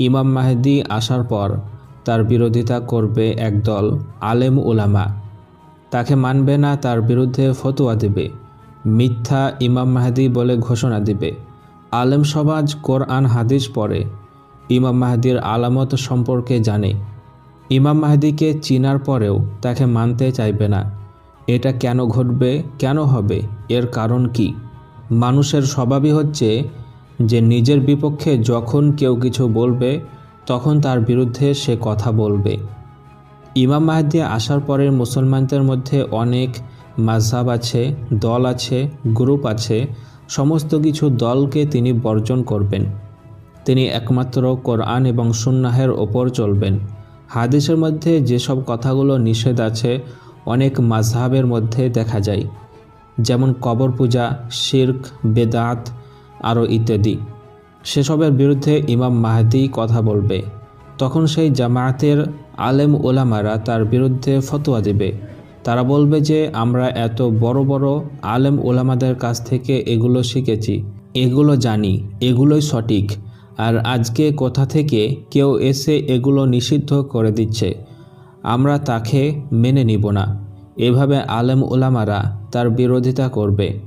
ইমাম মাহেদি আসার পর তার বিরোধিতা করবে একদল আলেম উলামা। তাকে মানবে না, তার বিরুদ্ধে ফতোয়া দেবে। মিথ্যা ইমাম মাহাদি বলে ঘোষণা দিবে। আলেম সমাজ কোরআন, হাদিস পড়ে। ইমাম মাহাদির আলামত সম্পর্কে জানে। ইমাম মাহাদিকে চিনার পরেও তাকে মানতে চাইবে না। এটা কেন ঘটবে, কেন হবে, এর কারণ কি? মানুষের স্বভাবই হচ্ছে যে নিজের বিপক্ষে যখন কেউ কিছু বলবে, তখন তার বিরুদ্ধে সে কথা বলবে। ইমাম মাহাদি আসার পরে মুসলমানদের মধ্যে অনেক মাঝহাব আছে, দল আছে, গ্রুপ আছে, সমস্ত কিছু দলকে তিনি বর্জন করবেন। তিনি একমাত্র কোরআন এবং সুন্নাহের ওপর চলবেন। হাদিসের মধ্যে যেসব কথাগুলো নিষেধ আছে, অনেক মাঝহাবের মধ্যে দেখা যায়। যেমন কবর পূজা শির্ক, বেদাত আরও ইত্যাদি। সেসবের বিরুদ্ধে ইমাম মাহাদি কথা বলবে। তখন সেই জামায়াতের আলেম ওলামারা তার বিরুদ্ধে ফতোয়া দেবে। তারা বলবে যে, আমরা এত বড় বড় আলেম ওলামাদের কাছ থেকে এগুলো শিখেছি। এগুলো জানি, এগুলোই সঠিক। আর আজকে কোথা থেকে কেউ এসে এগুলো নিষিদ্ধ করে দিচ্ছে? আমরা তাকে মেনে নিব না। এভাবে আলেম ওলামারা তার বিরোধিতা করবে।